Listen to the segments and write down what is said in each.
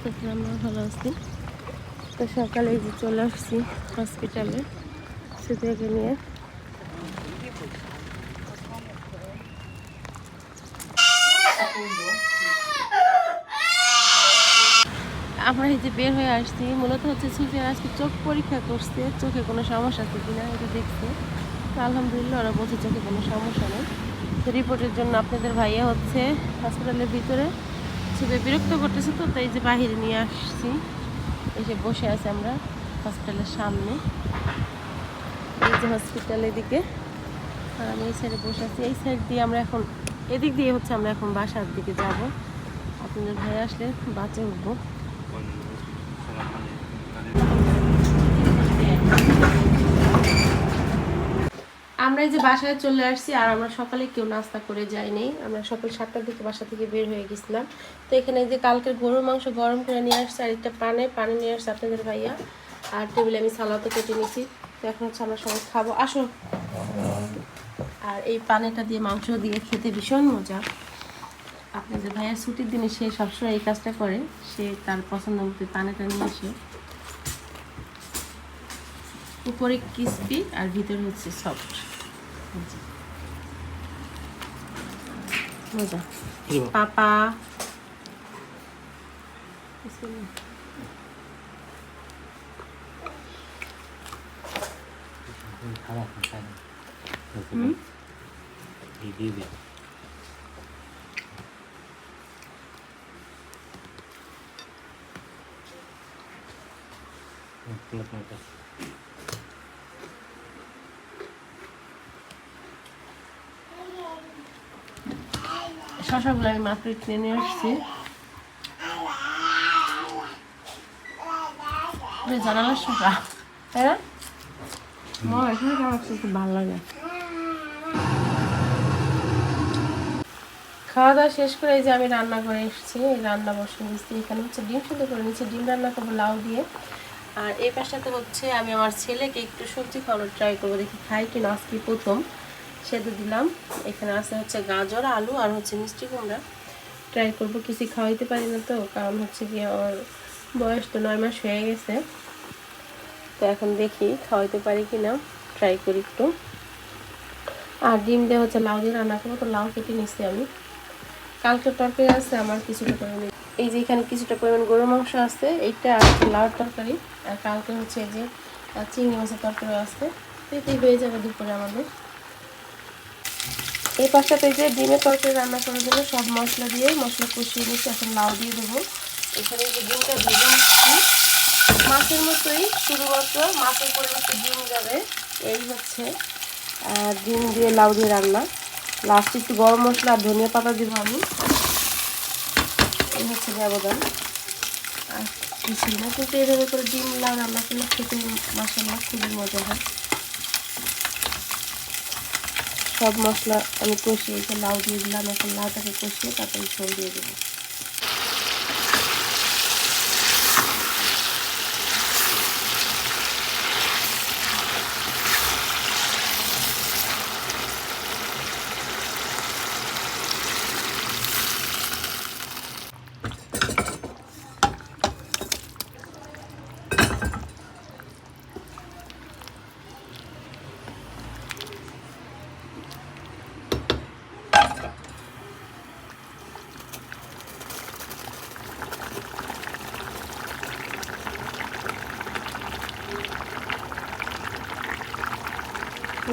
সুস্থ আমরাও ভালো আছি। তো সকালে যে চলে আসছি হসপিটালে সুতিয়াকে নিয়ে। আমরা এই যে বের হয়ে আসছি, মূলত হচ্ছে সুফিয়ার আজকে চোখ পরীক্ষা করছে, চোখে কোনো সমস্যা আছে কিনা এটা দেখছে। তো আলহামদুলিল্লাহ ওরা বলছে চোখে কোনো সমস্যা নেই। তো রিপোর্টের জন্য আপনাদের ভাইয়া হচ্ছে হসপিটালের ভিতরে। খুবই বিরক্ত করতেছে তো, তাই যে বাহিরে নিয়ে আসছি। এসে বসে আছে আমরা হসপিটালের সামনে। এই যে হসপিটালের দিকে আর আমি এই সাইডে বসে আছি। এই সাইড দিয়ে আমরা এখন, এদিক দিয়ে হচ্ছে আমরা এখন বাসার দিকে যাব। আপনাদের ভাই আসলে বাঁচে উঠবো। আমরা এই যে বাসায় চলে আসছি আর আমরা সকালে কেউ নাস্তা করে যাইনি আমরা সকাল সাতটার দিকে বাসা থেকে বের হয়ে গেছিলাম। তো এখানে যে কালকের গরুর মাংস গরম করে নিয়ে আসছে আর একটা পানে, পানি নিয়ে আসছে আপনাদের ভাইয়া। আর টেবিলে আমি সালাদও কেটে নিয়েছি। তো এখন হচ্ছে আমরা সবাই খাব। আসো। আর এই পানেটা দিয়ে মাংস দিয়ে খেতে ভীষণ মজা। আপনাদের ভাইয়ার ছুটির দিনে সে সবসময় এই কাজটা করে। সে তার পছন্দ মতো পানেটা নিয়ে আসে। উপরে ক্রিসপি আর ভিতরে হচ্ছে সফট মজা পাপা খারাপ না খাই হুম? এই দিয়ে দে শশাগুলো আমি মার্কেট কিনে নিয়ে আসছি। জানালার শশা এখানে কাছে খুব ভালো লাগে। খাওয়া দাওয়া শেষ করে এই যে আমি রান্না করে এসেছি, এই রান্না বসে নিচ্ছি এখানে হচ্ছে ডিম সিদ্ধ করে নিচ্ছি ডিম রান্না করব লাউ দিয়ে। আর এই পাশটাতে হচ্ছে আমি আমার ছেলেকে একটু সবজি খাওয়ানোর ট্রাই করব, দেখি খাই কিনা আজকে প্রথম। সেদ্ধ দিলাম। এখানে আছে হচ্ছে গাজর, আলু আর হচ্ছে মিষ্টি কুমড়া। ট্রাই করব কিছু খাওয়াইতে পারি না তো, কারণ হচ্ছে কি ওর বয়স তো নয় মাস হয়ে গেছে। তো এখন দেখি খাওয়াইতে পারি কি না ট্রাই করি একটু। আর ডিম দিয়ে হচ্ছে লাউ দিয়ে রান্না করব, তো লাউ কেটে নিচ্ছি আমি। কালকে তরকারি আছে, আমার কিছুটা পরিমাণ এই যে এখানে কিছুটা পরিমাণ গরু মাংস আছে, এইটা লাউর তরকারি। আর কালকে হচ্ছে এই যে চিংড়ি মাছের তরকারি আছে। তো এটাই হয়ে যাবে দুপুরে আমাদের। এই পাশটাতে যে ডিমের তরকারি রান্না করার জন্য সব মশলা দিয়ে মশলা কষিয়ে নিচ্ছি, এখন লাউ দিয়ে দেবো। এখানে যে ডিমটা ভেজে নিচ্ছি। মাছের মতোই, শুধুমাত্র মাছের পরিবর্তে ডিম যাবে। এই হচ্ছে ডিম দিয়ে লাউ দিয়ে রান্না। লাস্টে একটু গরম মশলা আর ধনিয়া পাতা দেবো আমি। এই হচ্ছে ব্যবধান। আর কিছু না, কিন্তু এভাবে করে ডিম লাউ রান্না করলে খেতে মশলা খুবই মজা হয়। সব মশলা আমি কষিয়ে লাউ দিয়ে দিলাম এখন লাউটাকে কষিয়ে তারপরে ঝোল দিয়ে দেবো।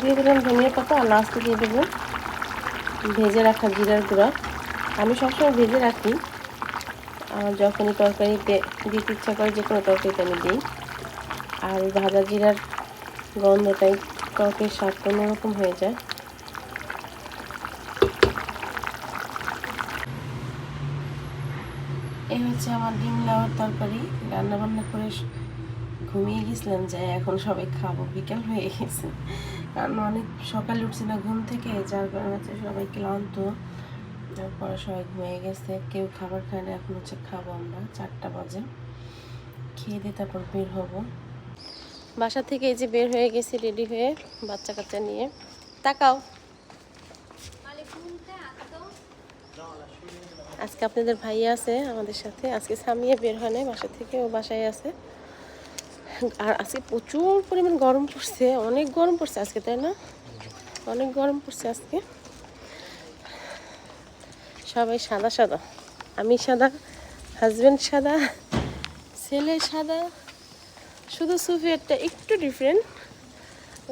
দিয়ে দিলাম ধনিয়া পাতা আর লাস্টে দিয়ে দেবো। ভেজে রাখা জিরার গুঁড়া। আমি সবসময় ভেজে রাখি। আর যখনই তরকারিতে দিতে ইচ্ছা করে যে কোনো তরকারিতে আমি দিই। আর ভাজা জিরার গন্ধটাই তরকারির স্বাদটা অন্যরকম হয়ে যায়। এই হচ্ছে আমার ডিম লাউয়ের তরকারি। রান্না বান্না করে ঘুমিয়ে গেছিলাম যে এখন সবাই খাব। বিকেল হয়ে গেছে। কারণ অনেক সকালে উঠছি না, ঘুম থেকে, যার কারণে হচ্ছে সবাই ক্লান্ত। তারপরে সবাই ঘুমিয়ে গেছে, কেউ খাবার খায় না, এখন হচ্ছে খাব আমরা, চারটা বাজে। খেয়ে দিয়ে তারপর বের হব। বাসা থেকে এই যে বের হয়ে গেছি রেডি হয়ে বাচ্চা কাচ্চা নিয়ে। তাকাও। আজকে আপনাদের ভাইয়া আছে আমাদের সাথে, আজকে সামিয়া বের হয় নাই, বাসা থেকে, ও বাসায় আছে। আর আজকে প্রচুর পরিমাণ গরম পড়ছে, অনেক গরম পড়ছে আজকে, তাই না? অনেক গরম পড়ছে আজকে। সবাই সাদা সাদা। আমি সাদা হাজব্যান্ড সাদা, ছেলে সাদা। শুধু সুফিয়ারটা একটু ডিফারেন্ট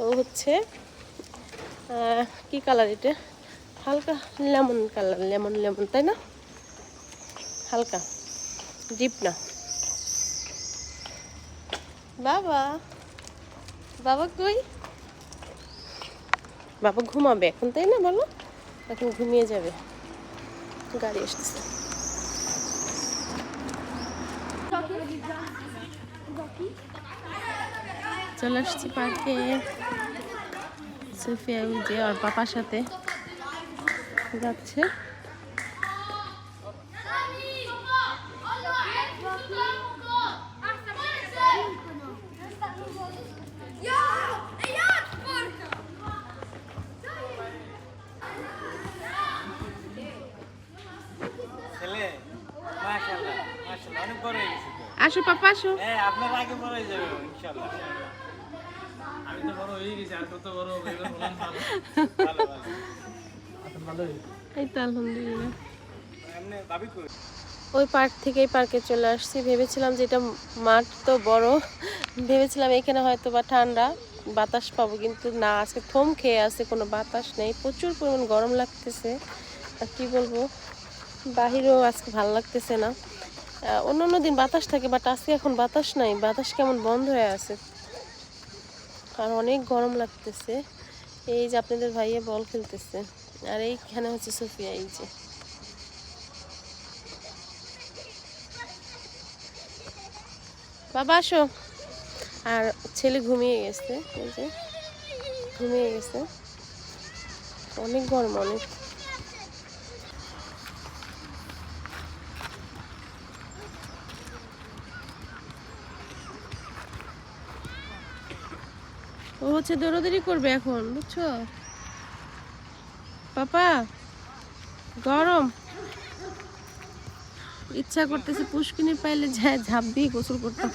ও হচ্ছে কি কালার এটা? হালকা লেমন কালার লেমন লেমন তাই না? হালকা ডিপ না। বাবা বাবা কই? বাবা ঘুমাবে এখন, তাই না বলো? এখন ঘুমিয়ে যাবে। গাড়ি আসতেছে। চলে আসছি পার্কে। সোফিয়া যে ওর পাপার সাথে যাচ্ছে ছেলে মাশাআল্লাহ মাশাআল্লাহ অনেক বড় হয়ে গেছে তো আসো পাপা আসো। আপনার আগে বড় যাবে ইনশাআল্লাহ। আমি তো বড় হয়ে গেছি আর কত বড় হবে ভালো ভালো ভালো। এখন ভালোই এই তো আলহামদুলিল্লাহ। এমনি ওই পার্ক থেকে এই পার্কে চলে আসছি। ভেবেছিলাম যে এটা মাঠ তো বড়। ভেবেছিলাম এখানে হয়তো বা ঠান্ডা বাতাস পাবো কিন্তু না আজকে থম খেয়ে আছে কোনো বাতাস নেই। প্রচুর পরিমাণ গরম লাগতেছে। আর কি বলব? বাহিরেও আজকে ভালো লাগতেছে না। অন্য অন্য দিন বাতাস থাকে বাট আজকে এখন বাতাস নাই। বাতাস কেমন বন্ধ হয়ে আছে। আর অনেক গরম লাগতেছে। এই যে আপনাদের ভাইয়ে বল খেলতেছে। আর এইখানে হচ্ছে সোফিয়া, এই যে। বাবা, আসো। আর ছেলে ঘুমিয়ে গেছে, এই যে। ঘুমিয়ে গেছে। অনেক গরম, অনেক। ও হচ্ছে দৌড়াদৌড়ি করবে এখন, বুঝছ? পাপা, গরম। ইচ্ছা করতেছে পুষ্কিনি পাইলে যায় ঝাঁপ দিয়ে গোসল করতাম।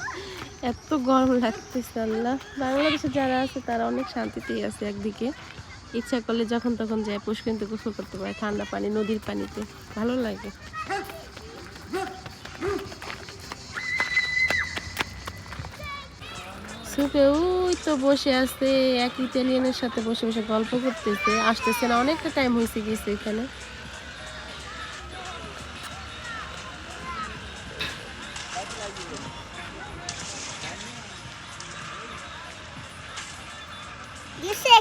এত গরম লাগতেছে, আল্লাহ। বাংলাদেশে যারা আছে, তারা অনেক শান্তিতেই আছে একদিকে। ইচ্ছা করলে যখন তখন যায় পুষ্কিনিতে গোসল করতে পারে, ঠান্ডা পানি, নদীর পানিতে। ভালো লাগে। সুপে ওই তো বসে আছে এক ইটালিয়ানের সাথে বসে বসে গল্প করতেছে। আসতেছে না অনেকটা টাইম হয়েছে গেছে এখানে।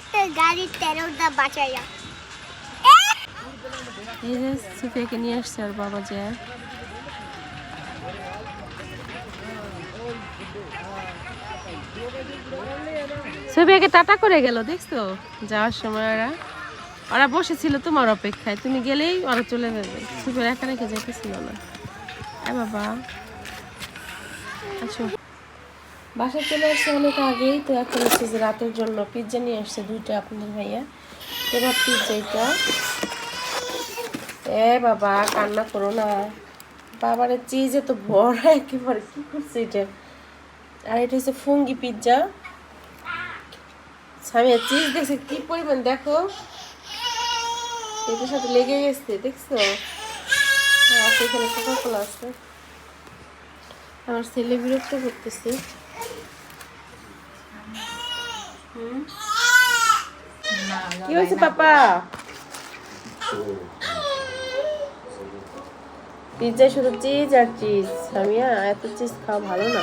একটা গাড়ির তেরোটা বাঁচাইয়া। এই যে সুফিয়াকে নিয়ে আসছে আর বাবা যায় সুফিয়াকে টাটা করে গেল, দেখছ? যাওয়ার সময় ওরা ওরা বসেছিল তোমার অপেক্ষায়। তুমি গেলেই ওরা চলে যাবে। সুফিয়ার একা রেখে যেতেছিল না। হ্যাঁ বাবা। আচ্ছা। বাসায় চলে আসছে অনেক আগেই, তো এখন হচ্ছে যে রাতের জন্য পিৎজা নিয়ে আসছে দুইটা আপনাদের ভাইয়া। এবার পিৎজা এটা। এ বাবা, কান্না করো না। বাবারে চিজ এত বড় একেবারে। কি করছে এটা? আর এটা হচ্ছে ফুঙ্গি পিৎজা সামিয়া চিজ দেখছে, কি পরিমাণ দেখো? এটার সাথে লেগে গেছে, দেখছ? এখানে কোকা কোলা আছে। আমার ছেলে বিরক্ত করতেছে? কি হয়েছে, পাপা? পিজ্জায় শুধু চিজ আর চিজ সামিয়া এত চিজ খাওয়া ভালো না।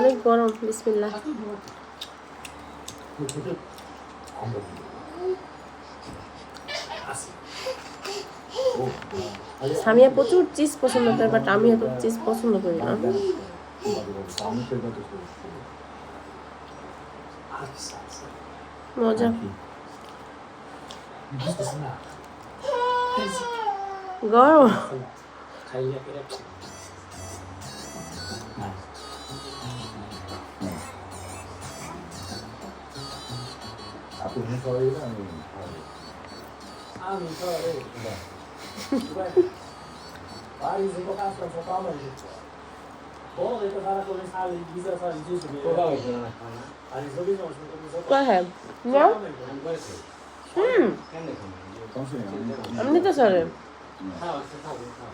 অনেক গরম বিসমিল্লা সামিয়া প্রচুর চিজ পছন্দ করে বাট আমি এত চিজ পছন্দ করি না। মজা। গরম। I vizë sa i gjithë. Po ka është në kana. Ali so vizë mos më të কোথায় না আমি বলছি হুম কেন দেখুন আমি নিতে সরে খাও একটু খাও খাও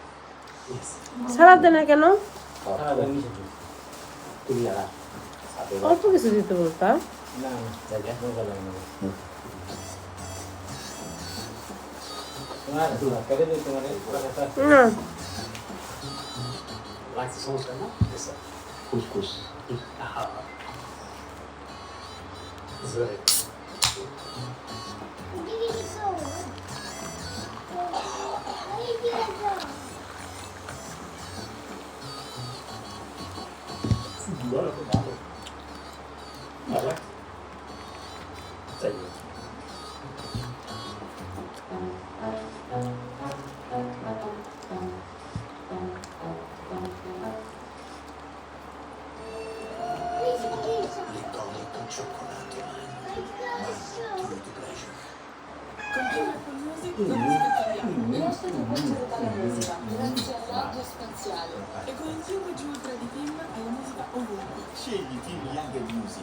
সালাদ দেয় না কেন. অল্প কিছু দিতে বলতা না না জায়গা মজা লাগে না তোমার Scegli Team Young Music.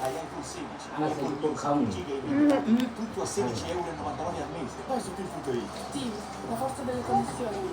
Hai anche il 16. Ah, con Calmi. Gaming. Tutto a 16,99 euro al mese. Vai su team.it. Team, la forza delle connessioni.